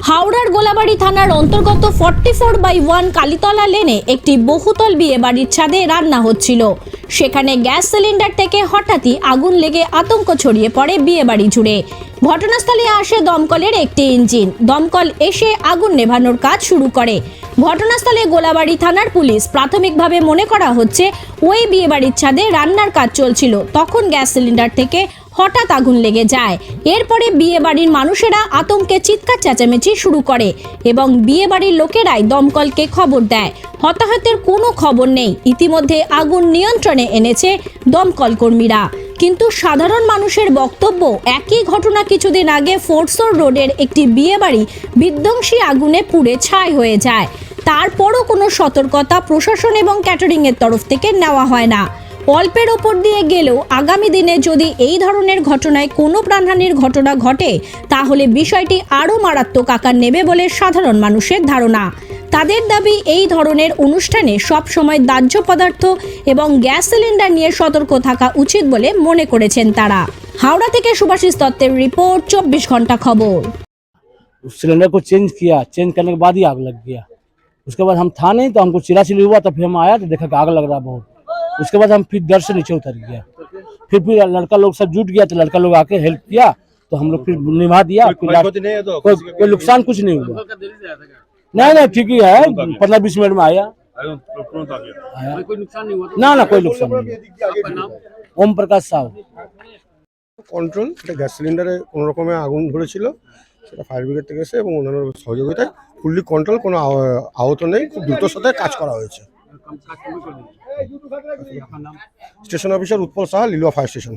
হাওড়ার গোলাবাড়ি থানার অন্তর্গত forty four by one Kalitala লেনে একটি বহুতল বিয়ে বাড়ির ছাদে রান্না হচ্ছিল। সেখানে গ্যাস সিলিন্ডার থেকে হঠাৎই আগুন লেগে আতঙ্ক ছড়িয়ে পড়ে বিয়ে বাড়ি জুড়ে। ঘটনাস্থলে আসে দমকলের একটি ইঞ্জিন। দমকল এসে আগুন নেভানোর কাজ শুরু করে। ঘটনাস্থলে গোলাবাড়ি থানার পুলিশ। প্রাথমিকভাবে মনে করা হচ্ছে, ওই বিয়ে বাড়ির ছাদে রান্নার কাজ চলছিল। তখন গ্যাস সিলিন্ডার থেকে হঠাৎ আগুন লেগে যায়। এরপরে বিয়ে বাড়ির মানুষেরা আতঙ্কে চিৎকার চেঁচামেচি শুরু করে এবং বিয়ে বাড়ির লোকেরাই দমকলকে খবর দেয়। হতাহতের কোনো খবর নেই। ইতিমধ্যে আগুন নিয়ন্ত্রণে এনেছে দমকল কর্মীরা। কিন্তু সাধারণ মানুষের বক্তব্য একই ঘটনা কিছুদিন আগে ফোর্সোর রোডের একটি বিয়ে বাড়ি বিধ্বংসী আগুনে পুড়ে ছাই হয়ে যায়। তারপরও কোনো সতর্কতা প্রশাসন এবং ক্যাটারিংয়ের তরফ থেকে নেওয়া হয় না। অল্পের ওপর দিয়ে গেলেও আগামী দিনে যদি এই ধরনের ঘটনায় কোনো প্রাণহানির ঘটনা ঘটে, তাহলে বিষয়টি আরও মারাত্মক আকার নেবে বলে সাধারণ মানুষের ধারণা। তাদের দাবি এই ধরনের অনুষ্ঠানে সব সময় দাহ্য পদার্থ এবং গ্যাস সিলিন্ডার নিয়ে সতর্ক থাকা উচিত বলে মনে করেছেন তারা হাওড়া থেকে সুভাষিস দত্তের রিপোর্ট চব্বিশ घंटा खबर उस सिलेंडर को चेंज किया चेंज करने के बाद ही आग लग गया उसके बाद हम था नहीं तो हमको चिरा चिली हुआ तो फिर हम आया तो देखा कि आग लग रहा बहुत उसके बाद हम फिर डर से नीचे उतर गया फिर फिर लड़का लोग सब जुट गया तो लड़का लोग आके हेल्प किया तो हम लोग फिर निभा दिया फिर कोई लास्ट- क्षति नहीं है तो कोई कोई नुकसान कुछ नहीं हुआ नहीं नहीं ठीक ही है पंद्रह बीस मिनट में आया तुरंत आ गया आया। ना ना कोई नुकसान नहीं ओम प्रकाश साहू কন্ট্রোল এটা গ্যাস সিলিন্ডারে কোনো রকমের আগুন ধরেছিল সেটা ফায়ার ব্রিগেড থেকে এসে এবং অন্যান্য সহযোগিতায় ফুললি কন্ট্রোল কোনো আহ- আহত নেই খুব দ্রুত সাথে কাজ করা হয়েছে station officer Utpal Saha Liluah fire station